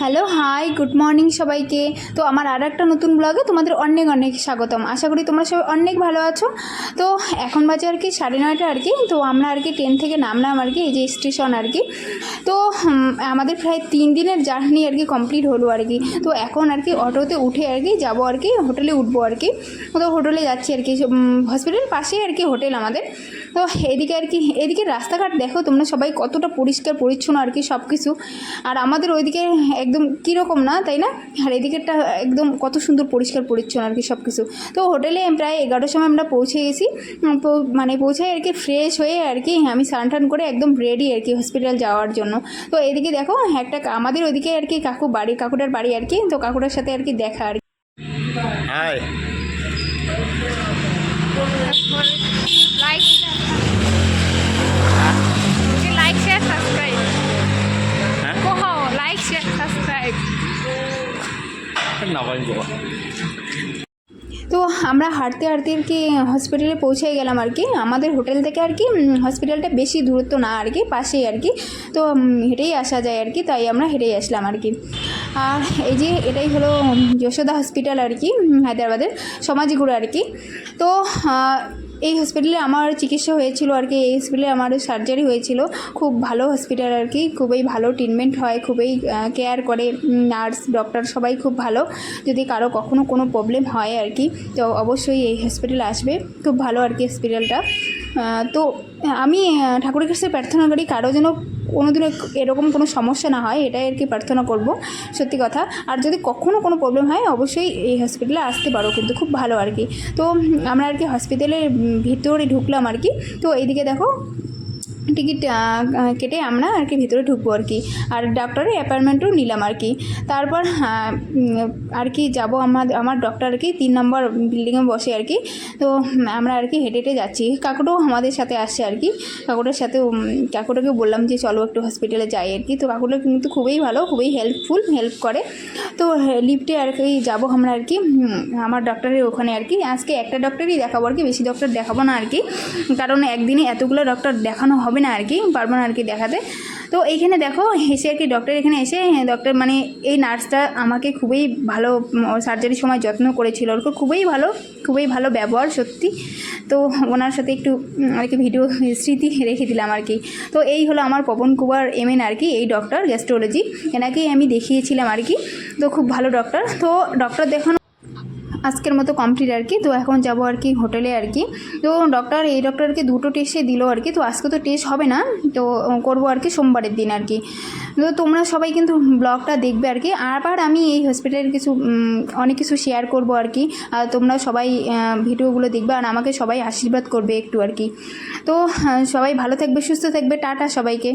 Hello, high, good morning সবাইকে। তো আমার আর একটা নতুন ব্লগে তোমাদের অনেক অনেক স্বাগতম। আশা করি তোমরা সবাই অনেক ভালো আছো। তো এখন বাজে আর কি সাড়ে নয়টা আর কি। তো আমরা আর কি ট্রেন থেকে নামলাম আর কি, এই যে স্টেশন আর কি। তো আমাদের প্রায় তিন দিনের জার্নি আর কি কমপ্লিট হলো আর কি। তো এখন আর কি অটোতে উঠে আর কি যাব আর কি হোটেলে উঠবো আর কি। তো হোটেলে যাচ্ছি আর কি। হসপিটাল পাশেই আর কি হোটেল আমাদের। তো এদিকে আর কি, এদিকে রাস্তাঘাট দেখো তোমরা সবাই কতটা পরিষ্কার পরিচ্ছন্ন আর কি সব কিছু আর আমাদের ওইদিকে একদম কীরকম না তাই না? আর এদিকেরটা একদম কত সুন্দর পরিষ্কার পরিচ্ছন্ন আর কি সব কিছু তো হোটেলে প্রায় এগারোটার সময় আমরা পৌঁছে গেছি। মানে পৌঁছাই আর কি ফ্রেশ হয়ে আর কি আমি স্নান টান করে একদম রেডি আর কি হসপিটাল যাওয়ার জন্য। তো এদিকে দেখো একটা আমাদের ওইদিকে আর কি কাকু বাড়ি কাকুটার বাড়ি আর কি। তো কাকুটার সাথে আর কি দেখা আর কি। লাইক সাবস্ক্রাইব তো আমরা হাঁটতে হাঁটতে আর কি হসপিটালে পৌঁছে গেলাম আর কি। আমাদের হোটেল থেকে আর কি হসপিটালটা বেশি দূরত্ব না আর কি পাশেই আর কি। তো হেঁটেই আসা যায় আর কি তাই আমরা হেঁটেই আসলাম আর কি। আর এই যে এটাই হলো যশোদা হসপিটাল আর কি হায়দ্রাবাদের সমাজিগুড়ো আর কি। তো এই হসপিটালে আমার চিকিৎসা হয়েছিল আর কি, এই হসপিটালে আমার সার্জারি হয়েছিল। খুব ভালো হসপিটাল আর কি, খুবই ভালো ট্রিটমেন্ট হয়, খুবই কেয়ার করে নার্স ডক্টর সবাই খুব ভালো। যদি কারও কখনো কোনো প্রবলেম হয় আর কি, তো অবশ্যই এই হসপিটালে আসবে। খুব ভালো আর কি হসপিটালটা তো আমি ঠাকুরের কাছে প্রার্থনা করি, কারও যেন কোনোদিনও এরকম কোনো সমস্যা না হয়, এটাই আর কি প্রার্থনা করব, সত্যি কথা। আর যদি কখনও কোনো প্রবলেম হয়, অবশ্যই এই হসপিটালে আসতে পারো, কিন্তু খুব ভালো আর কি। তো আমরা আর কি হসপিটালের ভিতরে ঢুকলাম আর কি। তো এইদিকে দেখো টিকিট কেটে আমরা আর কি ভিতরে ঢুকবো আর কি। আর ডক্টরের অ্যাপয়েন্টমেন্টও নিলাম আর কি। তারপর আর কি যাব আমার আমার ডক্টর আর কি তিন নম্বর বিল্ডিংয়ে বসে আর কি। তো আমরা আর কি হেঁটে হেঁটে যাচ্ছি। কাকুটাও আমাদের সাথে আসছে আর কি। কাকুটার সাথে কাকুটাকে বললাম যে চলো একটু হসপিটালে যাই আর কি। তো কাকুটা কিন্তু খুবই ভালো, খুবই হেল্পফুল হেল্প করে। তো লিফটে আর কি যাব আমরা আর কি। আমার ডক্টরের ওখানে আর কি। আজকে একটা ডক্টরই দেখাবো আর কি, বেশি ডক্টর দেখাবো না আর কি। কারণ একদিনে এতগুলো ডক্টর দেখানো হবে না আর কি, পারব না আর কি দেখাতে। তো এইখানে দেখো, এসে আর কি ডক্টর এখানে এসে ডক্টর মানে এই নার্সটা আমাকে খুবই ভালো সার্জারির সময় যত্ন করেছিল। ওর খুবই ভালো খুবই ভালো ব্যবহার সত্যি। তো ওনার সাথে একটু আর কি ভিডিও স্মৃতি রেখে দিলাম আর কি। তো এই হলো আমার পবন কুমার এমএন আর কি, এই ডক্টর গ্যাস্ট্রোলজি এনাকেই আমি দেখিয়েছিলাম আর কি। তো খুব ভালো ডক্টর তো ডক্টর দেখানো আজকের মতো কমপ্লিট আর কি তো এখন যাব আর কি হোটেলে আর কি তো ডক্টর এই ডক্টরকে দুটো টেস্টে দিল আর কি তো আজকে তো টেস্ট হবে না। তো করব আর কি সোমবারের দিন আর কি তো তোমরা সবাই কিন্তু ব্লগটা দেখবে আর কি আবার আমি এই হসপিটালের কিছু অনেক কিছু শেয়ার করব আর কি আর তোমরা সবাই ভিডিওগুলো দেখবে আর আমাকে সবাই আশীর্বাদ করবে একটু আর কি তো সবাই ভালো থাকবে, সুস্থ থাকবে। টাটা সবাইকে।